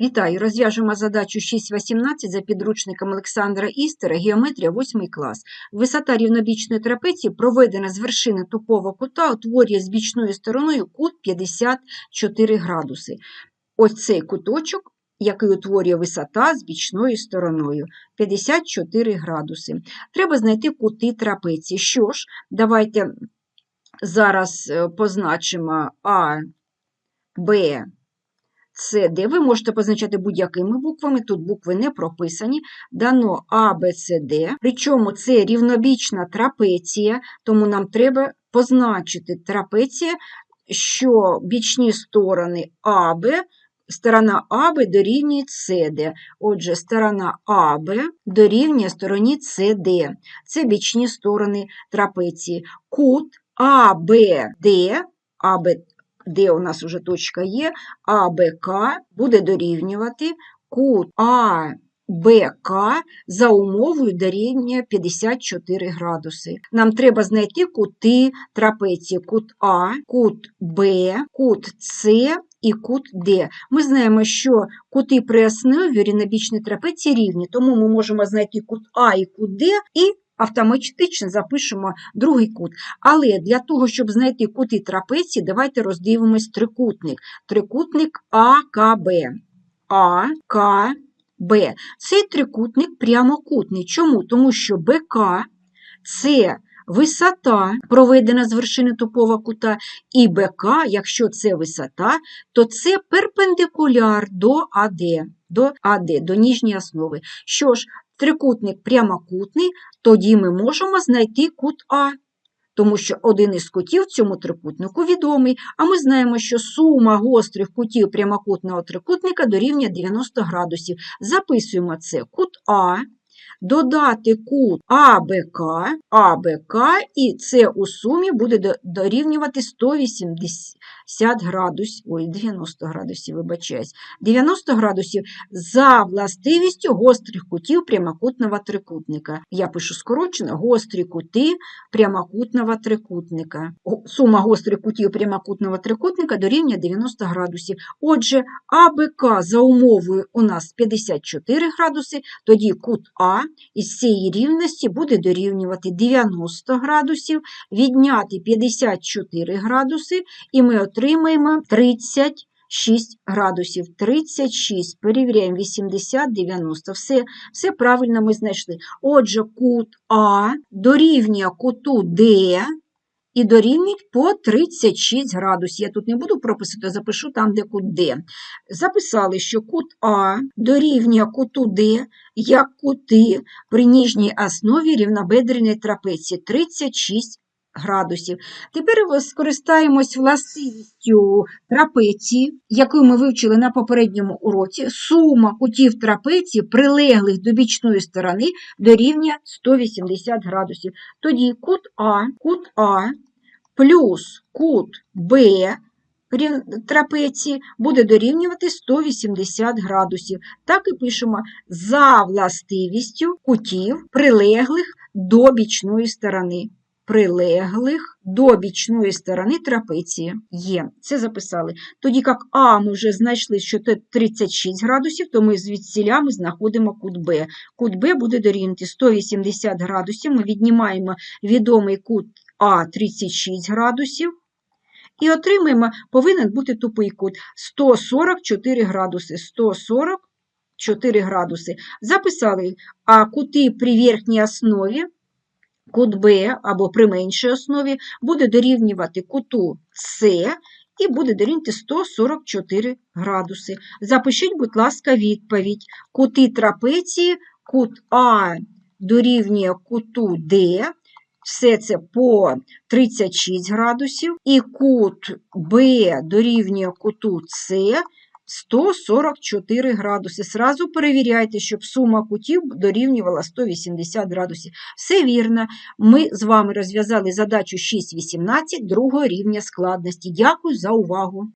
Вітаю! Розв'яжемо задачу 6.18 за підручником Олександра Істера «Геометрія 8 клас». Висота рівнобічної трапеції, проведена з вершини тупого кута, утворює з бічною стороною кут 54 градуси. Ось цей куточок, який утворює висота з бічною стороною 54 градуси. Треба знайти кути трапеції. Що ж, давайте зараз е, позначимо А, Б, Д. Ви можете позначати будь-якими буквами, тут букви не прописані. Дано А, Б, С, Д. Причому це рівнобічна трапеція, тому нам треба позначити трапеція, що бічні сторони АБ, сторона АБ дорівнює СД. Отже, сторона АБ дорівнює стороні СД. Це бічні сторони трапеції. Кут АБД, АБ де у нас уже точка є, АБК буде дорівнювати кут АБК за умовою дорівнює 54 градуси. Нам треба знайти кути трапеції кут А, кут Б, кут С і кут Д. Ми знаємо, що кути при основі рівнобічної трапеції рівні, тому ми можемо знайти кут А і кут Д і автоматично запишемо другий кут. Але для того, щоб знайти кути трапеції, давайте роздивимось трикутник. Трикутник АКБ. АКБ. Цей трикутник прямокутний. Чому? Тому що БК це висота, проведена з вершини тупого кута, і БК, якщо це висота, то це перпендикуляр до АД, до АД, до ніжньої основи. Що ж, трикутник прямокутний, тоді ми можемо знайти кут А, тому що один із кутів цьому трикутнику відомий, а ми знаємо, що сума гострих кутів прямокутного трикутника дорівнює 90 градусів. Записуємо це кут А, додати кут АБК, АБК, і це у сумі буде дорівнювати 180 градусів, ой, 90 градусів, вибачаюсь, 90 градусів за властивістю гострих кутів прямокутного трикутника. Я пишу скорочено гострі кути прямокутного трикутника. Сума гострих кутів прямокутного трикутника дорівнює 90 градусів. Отже, АБК за умовою у нас 54 градуси, тоді кут А із цієї рівності буде дорівнювати 90 градусів, відняти 54 градуси, і ми отримаємо 36 градусів. 36, перевіряємо 80, 90. Все, все правильно ми знайшли. Отже, кут А дорівнює куту Д, і дорівнюють по 36 градусів. Я тут не буду прописувати, запишу там, де кут Д. Записали, що кут А дорівнює куту Д, як кути при ніжній основі рівнобедреної трапеції 36 градусів. Тепер скористаємось властивістю трапеції, яку ми вивчили на попередньому уроці. Сума кутів трапеції, прилеглих до бічної сторони, дорівнює 180 градусів. Тоді кут А, кут А плюс кут Б трапеції буде дорівнювати 180 градусів. Так і пишемо за властивістю кутів, прилеглих до бічної сторони. Прилеглих до бічної сторони трапеції є. Це записали. Тоді як А ми вже знайшли, що це 36 градусів, то ми звідсіля ми знаходимо кут Б. Кут Б буде дорівнювати 180 градусів. Ми віднімаємо відомий кут а 36 градусів. І отримаємо, повинен бути тупий кут 144 градуси. 144 градуси. Записали, а кути при верхній основі, кут Б або при меншій основі, буде дорівнювати куту С і буде дорівнювати 144 градуси. Запишіть, будь ласка, відповідь. Кути трапеції, кут А дорівнює куту Д, все це по 36 градусів, і кут Б дорівнює куту С 144 градуси. Сразу перевіряйте, щоб сума кутів дорівнювала 180 градусів. Все вірно. Ми з вами розв'язали задачу 6.18 другого рівня складності. Дякую за увагу!